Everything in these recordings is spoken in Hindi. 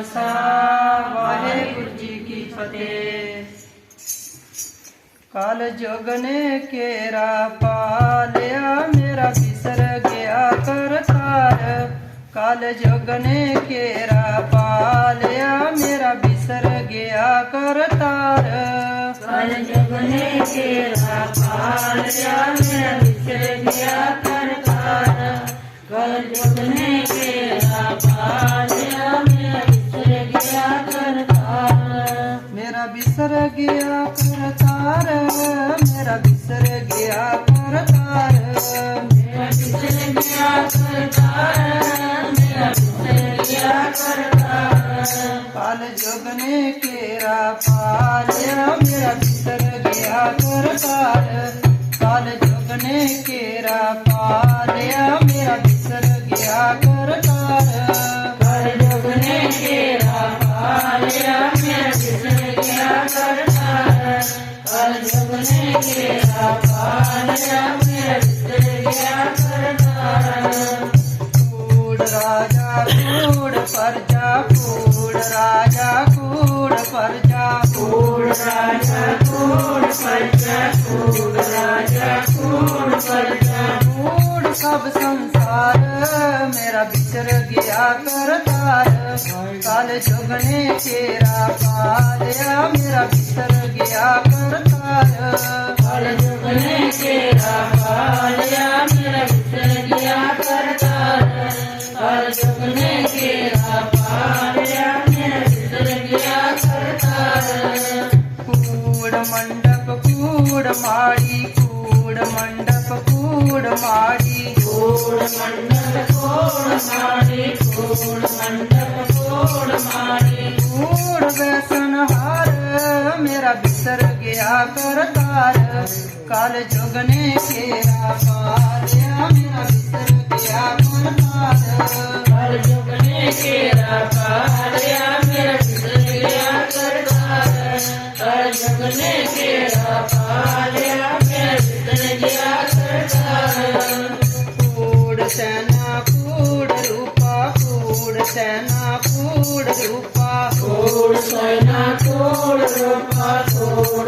ਖਾਲਸਾ ਵਾਹਿਗੁਰੂ ਜੀ ਕੀ ਫਤਿਹ ਕਲ ਜੁਗ ਨੇ ਕੇਰਾ ਪਾਲਿਆ ਮੇਰਾ ਬਿਸਰ ਗਿਆ ਕਰਤਾਰ ਕਲ ਜੁਗ ਨੇ ਕੇਰਾ ਪਾਲਿਆ ਮੇਰਾ ਬਿਸਰ ਗਿਆ ਕਰਤਾਰ ਕਲ ਜਗ ਨੇ ਤੇਰਾ ਪਾਲਿਆ ਮੇਰਾ ਵਿਸਰ ਗਿਆ ਕਰਤਾਰ ਕਲ ਜਗ ਨੇ तार मेरा बिसर गया कर तार गया कर तार गया कर तार पाल जोगने केरा मेरा बिसर गया कर तार पाल जोगने केरा पाल, मेरा बिसर गया कर तार पाल जोगने केरा मेरा बिसर गया कर राजा फूड प्रजा फूड राजा काल चुगने तेरा पाया मेरा पितर गया कर तार काल चुगने तेरा पालया मेरा पितर गया कर तार काल चुगने तेरा पालया मेरा पितर गया कर कूड़ मंडप कूड़ माड़ी कूड़ मंडप कूड़ माड़ी कूड़ मंडप कूड़ माड़ी कूड़ मंडप ਕੋੜ ਮਾੜੀ ਕੂੜ ਵੈਸਨ ਹਾਰ ਮੇਰਾ ਬਿਸਰ ਗਿਆ ਕਰਤਾਰ। ਕਾਲ ਜੁਗ ਨੇ ਕੇਰਾ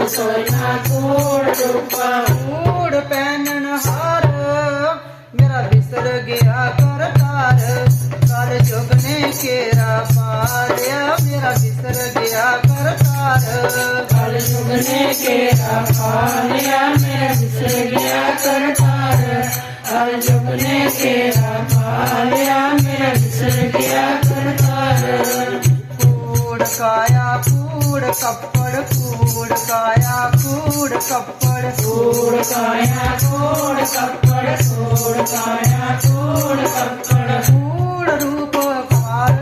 ਸੋਨਾ ਸੋਇਨਾ ਕੋੜ ਰੂਪਾ ਕੂੜ ਪੈਨਨ ਹਾਰ ਮੇਰਾ ਬਿਸਰ ਗਿਆ ਕਰਤਾਰ ਕਾਲ ਜੁਗ ਨੇ ਕੇਰਾ ਪਾਲਿਆ ਮੇਰਾ ਬਿਸਰ ਗਿਆ ਕਰਤਾਰ ਕਲ ਜੁਗ ਨੇ ਕੇਰਾ ਪਾਲਿਆ ਮੇਰਾ ਵਿਸਰ ਗਿਆ ਕਰਤਾਰ ਕਲ ਜੁਗ ਨੇ ਕੇਰਾ ਪਾਲਿਆ ਮੇਰਾ ਵਿਸਰ ਗਿਆ ਕਰਤਾਰ ਕੂੜ ਕਾਇਆ ਕੂੜ ਕੱਪੜ ਕੂੜ ਕਾਇਆ ਕੂੜ ਕੱਪੜ ਕੋੜ ਕਾਇਆ ਕੋੜ ਕੱਪੜ ਕੋੜ ਕਾਇਆ ਕੋੜ ਕੱਪੜ ਕੂੜ ਰੂਪ ਅਪਾਰ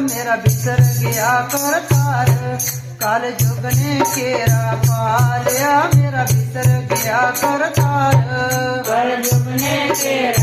ਮੇਰਾ ਬਿਸਰ ਗਿਆ ਕਰਤਾਰ ਕਾਲ ਜੁਗ ਨੇ ਕੇਰਾ ਪਾਲਿਆ ਮੇਰਾ ਬਿਸਰ ਗਿਆ ਕਰਤਾਰ ਕਲ ਜੁਗ ਨੇ ਤੇਰਾ ਪਾਲਿਆ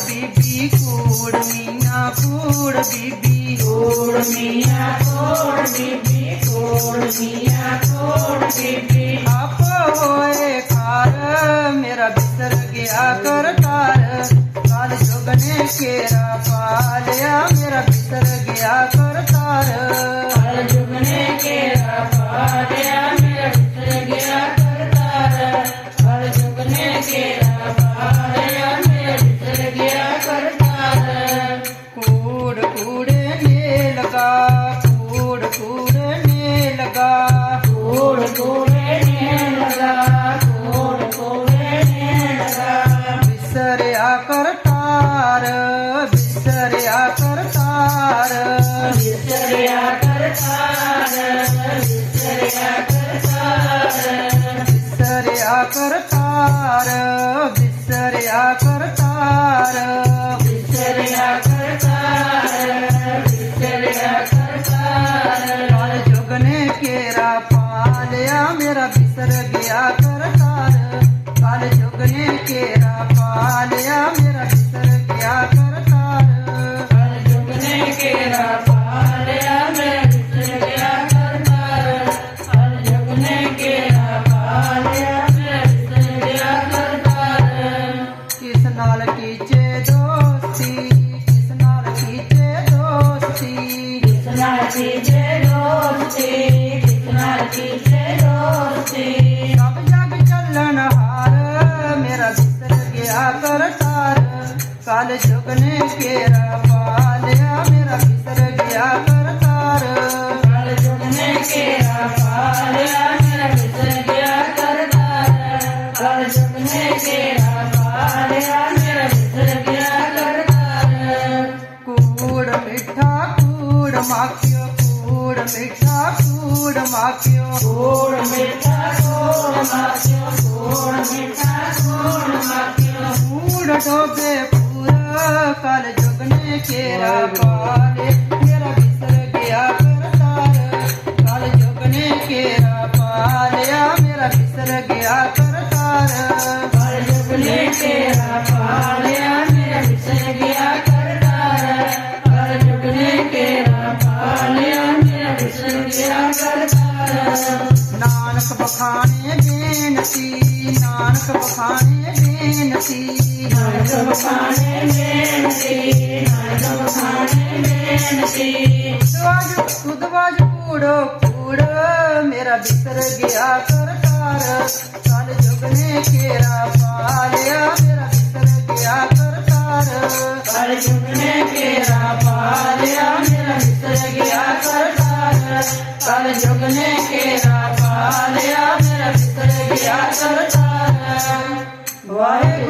बीबी कोड़ मीना कोड़ बीबी कोड़ मीना कोड़ बीबी कोड़ मीना कोड़ बीबी। आप होए कार मेरा बिसर गया कर तार। काल जोगने केरा पालिया, मेरा बिसर गया कर तार। काल जोगने केरा पालिया, मेरा बिसर गया कर तार। काल जोगने साल चुकने के रापाल मेरा बिसर गया करतार। साल चुकने के रापाल मेरा बिसर गया करतार। साल चुकने के रापाल मेरा बिसर गया करतार। कूड़ मीठा कूड़ माखियो कूड़ मिठा कूड़ माखियो। कूड़ मीठा कूड़ माखियो कूड़ मिठा कूड़ माखियो। कूड़ ठोके ਕਾਲ ਜੁਗ ਨੇ ਕੇਰਾ ਪਾਲੇ ਮੇਰਾ ਵਿਸਰ ਗਿਆ ਕਰਤਾਰ ਕਾਲ ਜੁਗ ਨੇ ਕੇਰਾ ਪਾਲਿਆ ਮੇਰਾ ਵਿਸਰ ਗਿਆ ਕਰਤਾਰ ਕਲ ਜੁਗ ਨੇ ਘੇਰਾ ਪਾ ਨਾਨਕ ਬਖਾਣੇ ਬੇਨਤੀ ਨਾਨਕ ਬਖਾਣੇ ਬੇਨਤੀ। ਨਾਨਕ ਬਖਾਣੇ ਬੇਨਤੀ ਨਾਨਕ ਬਖਾਣੇ ਬੇਨਤੀ। ਸੁਦਵਾਜ ਸੁਦਵਾਜ ਕੂੜੋ ਕੂੜ ਮੇਰਾ ਵਿਸਰ ਗਿਆ ਕਰਤਾਰ ਕਾਲ ਜੁਗ ਨੇ ਕੇਰਾ ਪਾਲਿਆ ਮੇਰਾ ਵਿਸਰ ਗਿਆ ਕਰਤਾਰ ਕਲ ਜੁਗ ਨੇ ਘੇਰਾ कल झुकने के ना पा दिया मेरा मित्र गया सरकार वाहे